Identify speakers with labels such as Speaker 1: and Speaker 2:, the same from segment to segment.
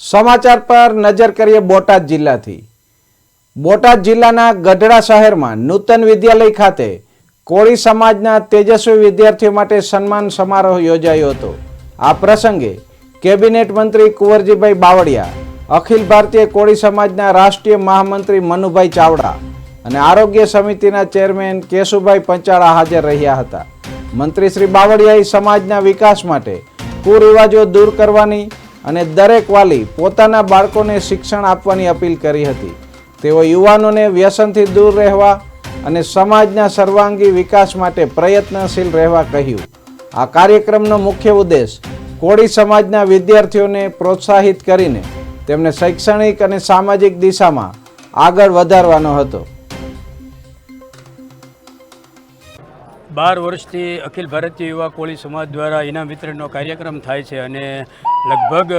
Speaker 1: સમાચાર પર નજર કરીએ બોટાદ જિલ્લાથી. બોટાદ જિલ્લાના ગઢડા શહેરમાં નૂતન વિદ્યાલય ખાતે કોળી સમાજના તેજસ્વી વિદ્યાર્થીઓ માટે સન્માન સમારોહ યોજાયો હતો. આ પ્રસંગે કેબિનેટ મંત્રી કુંવરજીભાઈ બાવળિયા, અખિલ ભારતીય કોળી સમાજના રાષ્ટ્રીય મહામંત્રી મનુભાઈ ચાવડા અને આરોગ્ય સમિતિના ચેરમેન કેશુભાઈ પંચાળા હાજર રહ્યા હતા. મંત્રી શ્રી બાવળિયાએ સમાજના વિકાસ માટે કુરિવાજો દૂર કરવાની અને દરેક વાલી પોતાના બાળકોને શિક્ષણ આપવાની અપીલ કરી હતી. તેઓ યુવાનોને વ્યસનથી દૂર રહેવા અને સમાજના સર્વાંગી વિકાસ માટે પ્રયત્નશીલ રહેવા કહ્યું. આ કાર્યક્રમનો મુખ્ય ઉદ્દેશ કોળી સમાજના વિદ્યાર્થીઓને પ્રોત્સાહિત કરીને તેમને શૈક્ષણિક અને સામાજિક દિશામાં આગળ વધારવાનો હતો.
Speaker 2: બાર વર્ષથી અખિલ ભારતીય યુવા કોળી સમાજ દ્વારા ઇનામ વિતરણનો કાર્યક્રમ થાય છે અને લગભગ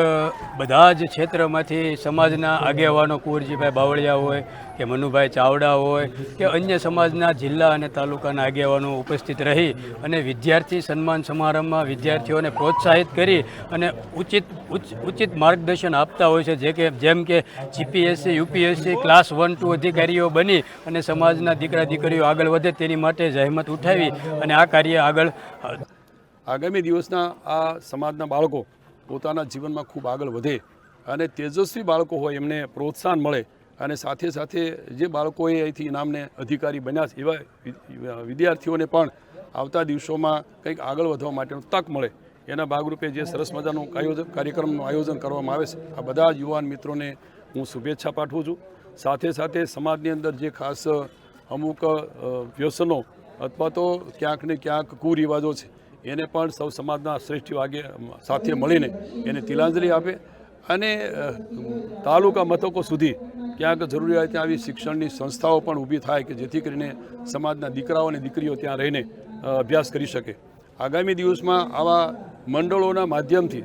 Speaker 2: બધા જ ક્ષેત્રમાંથી સમાજના આગેવાનો કુંવરજીભાઈ બાવળિયા હોય કે મનુભાઈ ચાવડા હોય કે અન્ય સમાજના જિલ્લા અને તાલુકાના આગેવાનો ઉપસ્થિત રહી અને વિદ્યાર્થી સન્માન સમારંભમાં વિદ્યાર્થીઓને પ્રોત્સાહિત કરી અને ઉચિત ઉચિત માર્ગદર્શન આપતા હોય છે. જે કે, જેમ કે GPSC UPSC class one two અધિકારીઓ બની અને સમાજના દીકરા દીકરીઓ આગળ વધે તેની માટે જહેમત ઉઠાવી અને આ કાર્ય આગળ
Speaker 3: આગામી દિવસના આ સમાજના બાળકો પોતાના જીવનમાં ખૂબ આગળ વધે અને તેજસ્વી બાળકો હોય એમને પ્રોત્સાહન મળે અને સાથે સાથે જે બાળકોએ અહીંથી ઇનામને અધિકારી બન્યા છે, એવા વિદ્યાર્થીઓને પણ આવતા દિવસોમાં કંઈક આગળ વધવા માટેનો તક મળે. એના ભાગરૂપે જે સરસ મજાનું આયોજન કાર્યક્રમનું આયોજન કરવામાં આવે છે, આ બધા યુવાન મિત્રોને હું શુભેચ્છા પાઠવું છું. સાથે સાથે સમાજની અંદર જે ખાસ અમુક વ્યસનો અથવા તો ક્યાંક ને ક્યાંક કુરિવાજો છે એને પણ સૌ સમાજના શ્રેષ્ઠ વાગે, સાથે મળીને એને તિલાંજલિ આપે અને તાલુકા મથકો સુધી ક્યાંક જરૂરિયાત ત્યાં આવી શિક્ષણની સંસ્થાઓ પણ ઊભી થાય કે જેથી કરીને સમાજના દીકરાઓ અને દીકરીઓ ત્યાં રહીને અભ્યાસ કરી શકે. આગામી દિવસમાં આવા મંડળોના માધ્યમથી